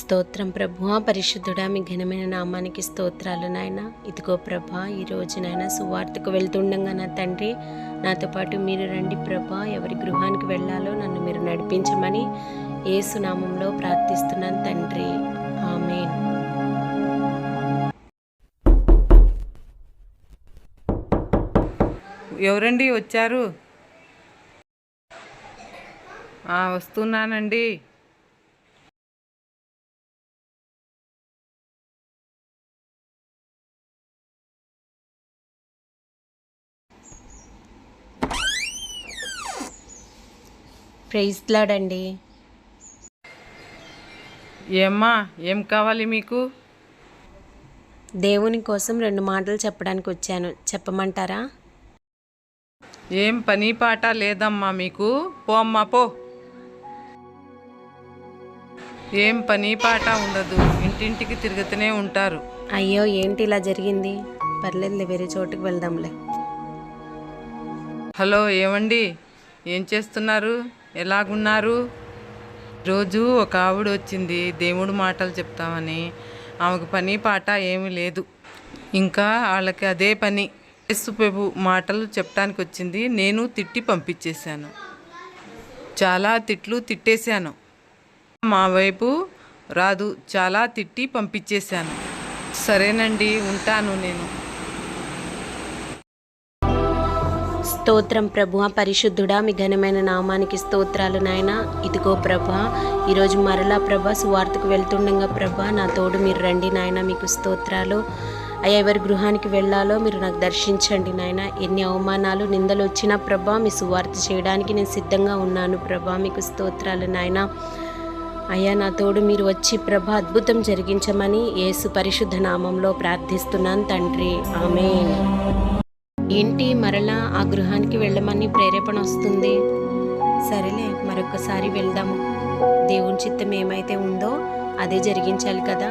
స్తోత్రం ప్రభు. పరిశుద్ధుడా మీ ఘనమైన నామానికి స్తోత్రాలు నాయన. ఇదిగో ప్రభా ఈ నాయన సువార్తకు వెళ్తుండగా నా తండ్రి నాతో పాటు మీరు రండి ప్రభా. ఎవరి గృహానికి వెళ్ళాలో నన్ను మీరు నడిపించమని ఏసునామంలో ప్రార్థిస్తున్నాను తండ్రి. ఆమేన్. ఎవరండి వచ్చారు? ఆ, వస్తున్నానండి. ప్రైజ్లాడండి. ఏమ్మా ఏం కావాలి మీకు? దేవుని కోసం రెండు మాటలు చెప్పడానికి వచ్చాను. చెప్పమంటారా? ఏం పని పాట లేదమ్మా మీకు? పో అమ్మా పో. ఏం పని పాట ఉండదు. ఇంటింటికి తిరుగుతూనే ఉంటారు. అయ్యో ఏంటి ఇలా జరిగింది? పర్లేదులే వేరే చోటుకి వెళ్దాంలే. హలో ఏమండి? ఏం చేస్తున్నారు? ఎలాగున్నారు? రోజు ఒక ఆవిడ వచ్చింది దేవుడు మాటలు చెప్తామని. ఆమెకు పని పాట ఏమీ లేదు. ఇంకా వాళ్ళకి అదే పని. యేసు ప్రభు మాటలు చెప్పడానికి వచ్చింది నేను తిట్టి పంపించేశాను. చాలా తిట్లు తిట్టేశాను. మా వైపు రాదు చాలా తిట్టి పంపించేశాను. సరేనండి ఉంటాను నేను. స్తోత్రం ప్రభు. పరిశుద్ధుడా మీ ఘనమైన నామానికి స్తోత్రాలు నాయన. ఇదిగో ప్రభ ఈరోజు మరలా ప్రభ సువార్తకు వెళ్తుండగా ప్రభ నా తోడు మీరు రండి నాయన మీకు స్తోత్రాలు. అయ్యా ఎవరి గృహానికి వెళ్ళాలో మీరు నాకు దర్శించండి నాయన. ఎన్ని అవమానాలు నిందలు వచ్చినా ప్రభా మీ సువార్త చేయడానికి నేను సిద్ధంగా ఉన్నాను ప్రభా మీకు స్తోత్రాలు నాయన. అయ్యా నా తోడు మీరు వచ్చి ప్రభ అద్భుతం జరిగించమని యేసు పరిశుద్ధ నామంలో ప్రార్థిస్తున్నాను తండ్రి. ఆమె ఏంటి మరలా ఆ గృహానికి వెళ్ళమని ప్రేరేపణ వస్తుంది? సరేలే మరొకసారి వెళ్దాము. దేవుని చిత్తం ఏమైతే ఉందో అదే జరిగించాలి కదా?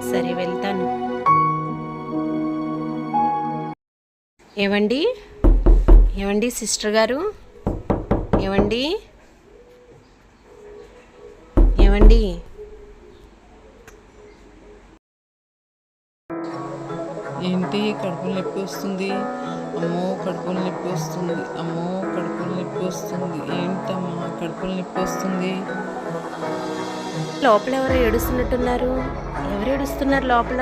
సరే వెళ్తాను. ఏవండి? ఏవండి సిస్టర్ గారు? ఏవండి? ఏవండి? ఏంటి కడుపులు నొప్పి వస్తుంది. అమ్మో కడుపులు నొప్పి వస్తుంది. అమ్మో కడుపులు నొప్పి వస్తుంది. ఏంటమ్మా కడుపులు నొప్పి వస్తుంది? లోపల ఎవరో ఏడుస్తున్నట్టున్నారు. ఎవరు ఏడుస్తున్నారు లోపల?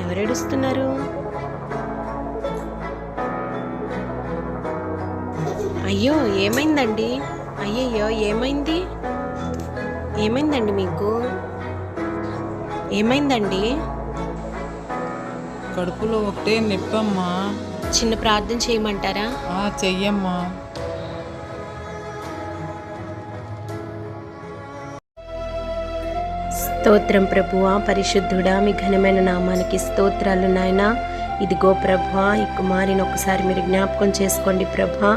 ఎవరు ఏడుస్తున్నారు? అయ్యో ఏమైందండి? అయ్యయ్యో ఏమైంది? ఏమైందండి మీకు? ఏమైందండి? కడుపులో ఒకటే నొప్పమ్మా. చిన్న ప్రార్థన చేయమంటారా? ఆ చెయ్యమ్మా. స్తోత్రం ప్రభువా పరిశుద్ధుడా మీ ఘనమైన నామానికి స్తోత్రాలు నాయన. ఇదిగో ప్రభా ఈ కుమారిని ఒకసారి మీరు జ్ఞాపకం చేసుకోండి ప్రభా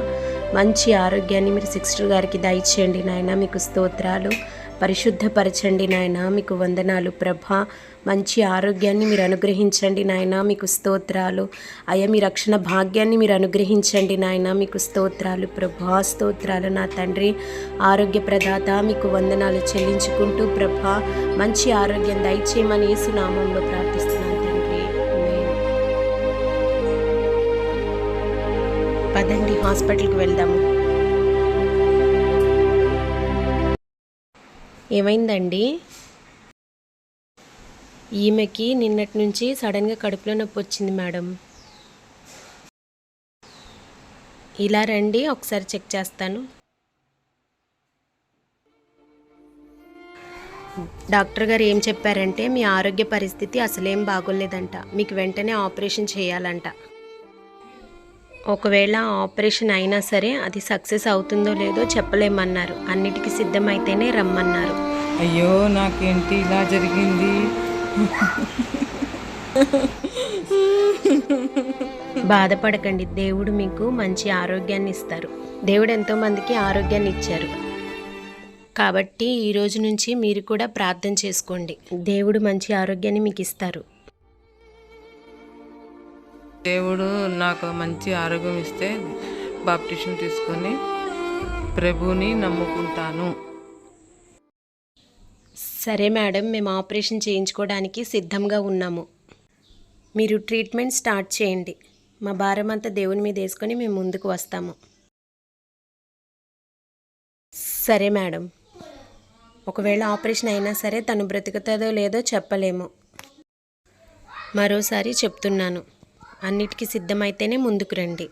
మంచి ఆరోగ్యాన్ని మీరు సిస్టర్ గారికి దయచేయండి నాయన మీకు స్తోత్రాలు. పరిశుద్ధపరచండి నాయన. మీకు వందనాలు ప్రభా. మంచి ఆరోగ్యాన్ని మీరు అనుగ్రహించండి నాయన. మీకు స్తోత్రాలు. అయ్యా మీ రక్షణ భాగ్యాన్ని మీరు అనుగ్రహించండి నాయన. మీకు స్తోత్రాలు ప్రభా. స్తోత్రాలు నా తండ్రి. ఆరోగ్య ప్రదాత మీకు వందనాలు చెల్లించుకుంటూ ప్రభా. మంచి ఆరోగ్యం దయచేయమని యేసునామంలో ప్రార్థిస్తున్నాను తండ్రి. పదండి హాస్పిటల్కి వెళ్దాము. ఏమైందండి? ఈమెకి నిన్నటి నుంచి సడన్గా కడుపులో నొప్పి వచ్చింది మేడం. ఇలా రండి ఒకసారి చెక్ చేస్తాను. డాక్టర్ గారు ఏం చెప్పారంటే మీ ఆరోగ్య పరిస్థితి అసలేం బాగోలేదంట. మీకు వెంటనే ఆపరేషన్ చేయాలంట. ఒకవేళ ఆపరేషన్ అయినా సరే అది సక్సెస్ అవుతుందో లేదో చెప్పలేమన్నారు. అన్నిటికీ సిద్ధమైతేనే రమ్మన్నారు. అయ్యో నాకేంటి ఇలా జరిగింది? బాధపడకండి దేవుడు మీకు మంచి ఆరోగ్యాన్ని ఇస్తారు. దేవుడు ఎంతో మందికి ఆరోగ్యాన్ని ఇచ్చారు. కాబట్టి ఈ రోజు నుంచి మీరు కూడా ప్రార్థన చేసుకోండి. దేవుడు మంచి ఆరోగ్యాన్ని మీకు ఇస్తారు. దేవుడు నాకు మంచి ఆరోగ్యం ఇస్తే బాప్టిషన్ తీసుకొని ప్రభుని నమ్ముకుంటాను. సరే మేడం మేము ఆపరేషన్ చేయించుకోవడానికి సిద్ధంగా ఉన్నాము. మీరు ట్రీట్మెంట్ స్టార్ట్ చేయండి. మా భారం అంతా దేవుని మీద వేసుకొని మేము ముందుకు వస్తాము. సరే మేడం. ఒకవేళ ఆపరేషన్ అయినా సరే తను బ్రతుకుతుందో లేదో చెప్పలేము. మరోసారి చెప్తున్నాను. అన్నిటికీ సిద్ధమైతేనే ముందుకు రండి.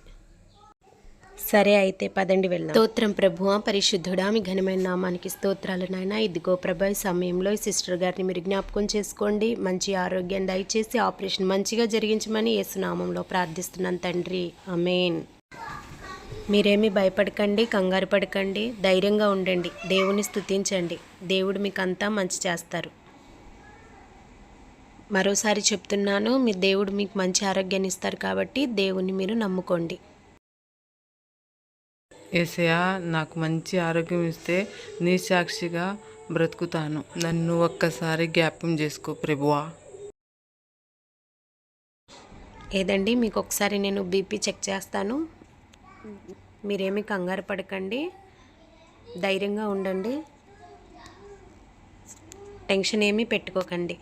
సరే అయితే పదండి వెళ్దాం. స్తోత్రం ప్రభువ పరిశుద్ధుడా మీ ఘనమైన నామానికి స్తోత్రాలు నాయన. ఇదిగో ప్రభా ఈ సమయంలో ఈ సిస్టర్ గారిని మీరు జ్ఞాపకం చేసుకోండి. మంచి ఆరోగ్యం దయచేసి ఆపరేషన్ మంచిగా జరిగించమని యేసునామంలో ప్రార్థిస్తున్నాను తండ్రి. అమేన్ మీరేమీ భయపడకండి కంగారు పడకండి. ధైర్యంగా ఉండండి. దేవుని స్తుతించండి. దేవుడు మీకంతా మంచి చేస్తారు. మరోసారి చెప్తున్నాను మీ దేవుడు మీకు మంచి ఆరోగ్యాన్ని ఇస్తారు కాబట్టి దేవుని మీరు నమ్ముకోండి. ఏసయా నాకు మంచి ఆరోగ్యం ఇస్తే నీ సాక్షిగా బ్రతుకుతాను. నన్ను ఒక్కసారి జ్ఞాపం చేసుకో ప్రభువా. ఏదండి? మీకు ఒకసారి నేను బీపీ చెక్ చేస్తాను. మీరేమీ కంగారు పడకండి. ధైర్యంగా ఉండండి. టెన్షన్ ఏమీ పెట్టుకోకండి.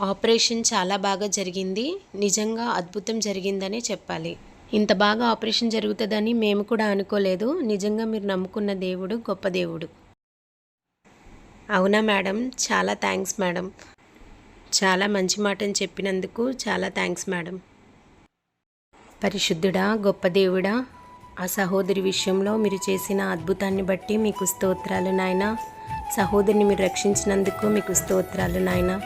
ఆపరేషన్ చాలా బాగా జరిగింది. నిజంగా అద్భుతం జరిగిందనే చెప్పాలి. ఇంత బాగా ఆపరేషన్ జరుగుతుందని మేము కూడా అనుకోలేదు. నిజంగా మీరు నమ్ముకున్న దేవుడు గొప్ప దేవుడు. అవునా మేడం? చాలా థ్యాంక్స్ మేడం. చాలా మంచి మాటని చెప్పినందుకు చాలా థ్యాంక్స్ మేడం. పరిశుద్ధుడా గొప్ప దేవుడా ఆ సహోదరి విషయంలో మీరు చేసిన అద్భుతాన్ని బట్టి మీకు స్తోత్రాలు నాయన. సహోదరిని మీరు రక్షించినందుకు మీకు స్తోత్రాలు నాయన.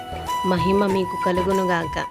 మహిమ మీకు కలుగునుగాక.